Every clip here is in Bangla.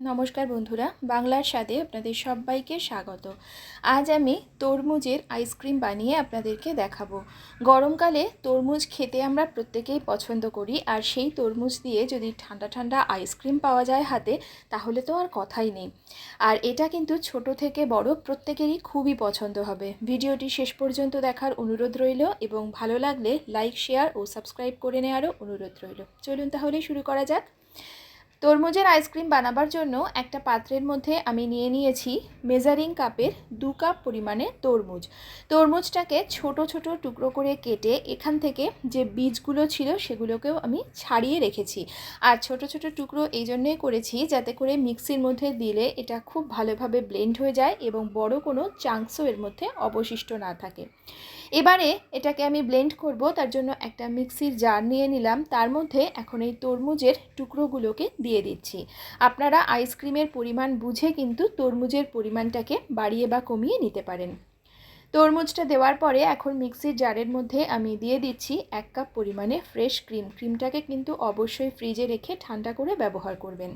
নমস্কার বন্ধুরা, বাংলার স্বাদে আপনাদের সবাইকে স্বাগত। আজ আমি তরমুজের আইসক্রিম বানিয়ে আপনাদেরকে দেখাবো। গরমকালে তরমুজ খেতে আমরা প্রত্যেকেই পছন্দ করি, আর সেই তরমুজ দিয়ে যদি ঠান্ডা ঠান্ডা আইসক্রিম পাওয়া যায় হাতে, তাহলে তো আর কথাই নেই। আর এটা কিন্তু ছোট থেকে বড় প্রত্যেকেরই খুবই পছন্দ হবে। ভিডিওটি শেষ পর্যন্ত দেখার অনুরোধ রইল, এবং ভালো লাগলে লাইক শেয়ার ও সাবস্ক্রাইব করে নেওয়ারও অনুরোধ রইল। চলুন তাহলে শুরু করা যাক। তরমুজের আইসক্রিম বানাবার জন্য একটা পাত্রের মধ্যে আমি নিয়ে নিয়েছি মেজারিং কাপের দু কাপ পরিমাণে তরমুজ। তরমুজটাকে ছোট ছোট টুকরো করে কেটে এখান থেকে যে বীজগুলো ছিল সেগুলোকেও আমি ছাড়িয়ে রেখেছি। আর ছোট ছোট টুকরো এই জন্যই করেছি যাতে করে মিক্সির মধ্যে দিলে এটা খুব ভালোভাবে ব্লেন্ড হয়ে যায় এবং বড় কোনো চাংসও এর মধ্যে অবশিষ্ট না থাকে। এবারে এটাকে আমি ব্লেন্ড করব, তার জন্য একটা মিক্সির জার নিয়ে নিলাম। তার মধ্যে এখন এই তরমুজের টুকরোগুলোকে দিয়ে দিচ্ছি। আপনারা আইসক্রিমের পরিমাণ বুঝে কিন্তু তরমুজের পরিমাণটাকে বাড়িয়ে বা কমিয়ে নিতে পারেন। তরমুজটা দেওয়ার পরে এখন মিক্সির জারের মধ্যে আমি দিয়ে দিচ্ছি এক কাপ পরিমাণে ফ্রেশ ক্রিম ক্রিমটাকে কিন্তু অবশ্যই ফ্রিজে রেখে ঠান্ডা করে ব্যবহার করবেন।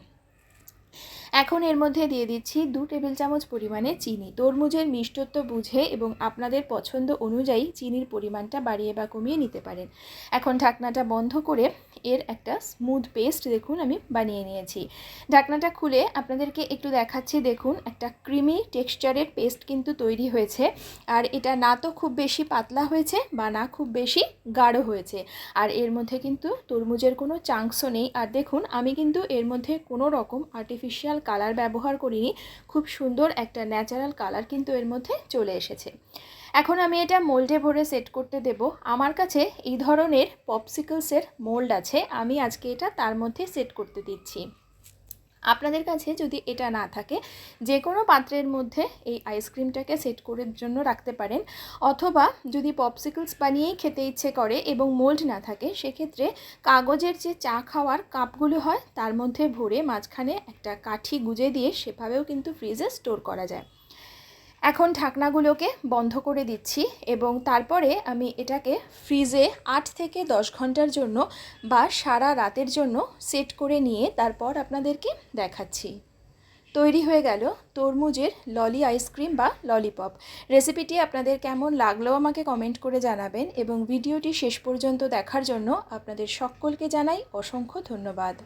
এখন এর মধ্যে দিয়ে দিচ্ছি দু টেবিল চামচ পরিমাণে চিনি। তরমুজের মিষ্টত্ব বুঝে এবং আপনাদের পছন্দ অনুযায়ী চিনির পরিমাণটা বাড়িয়ে বা কমিয়ে নিতে পারেন। এখন ঢাকনাটা বন্ধ করে এর একটা স্মুথ পেস্ট দেখুন আমি বানিয়ে নিয়েছি। ঢাকনাটা খুলে আপনাদেরকে একটু দেখাচ্ছি, দেখুন একটা ক্রিমি টেক্সচারের পেস্ট কিন্তু তৈরি হয়েছে। আর এটা না তো খুব বেশি পাতলা হয়েছে বা না খুব বেশি গাঢ় হয়েছে। আর এর মধ্যে কিন্তু তরমুজের কোনো চাংসও নেই। আর দেখুন, আমি কিন্তু এর মধ্যে কোনো রকম আর্টিফিশিয়াল কালার ব্যবহার করিনি। খুব সুন্দর একটা ন্যাচারাল কালার কিন্তু এর মধ্যে চলে এসেছে। এখন আমি এটা মোল্ডে ভরে সেট করতে দেব। আমার কাছে এই ধরনের পপসিকলসের মোল্ড আছে আমি আজকে এটা তার মধ্যে সেট করতে দিচ্ছি। আপনাদের কাছে যদি এটা না থাকে, যে কোনো পাত্রের মধ্যে এই আইসক্রিমটাকে সেট করার জন্য রাখতে পারেন, অথবা যদি পপসিকলস বানিয়েই খেতে ইচ্ছে করে এবং মোল্ড না থাকে, সেক্ষেত্রে কাগজের যে চা খাওয়ার কাপগুলো হয়, তার মধ্যে ভরে মাঝখানে একটা কাঠি গুজে দিয়ে সেভাবেও কিন্তু ফ্রিজে স্টোর করা যায়। এখন ঢাকনাগুলোকে বন্ধ করে দিচ্ছি এবং তারপরে আমি এটাকে ফ্রিজে আট থেকে দশ ঘণ্টার জন্য বা সারা রাতের জন্য সেট করে নিয়ে তারপর আপনাদেরকে দেখাচ্ছি। তৈরি হয়ে গেল তরমুজের ললি আইসক্রিম বা ললিপপ রেসিপিটি আপনাদের কেমন লাগল আমাকে কমেন্ট করে জানাবেন এবং ভিডিওটি শেষ পর্যন্ত দেখার জন্য আপনাদের সকলকে জানাই অসংখ্য ধন্যবাদ।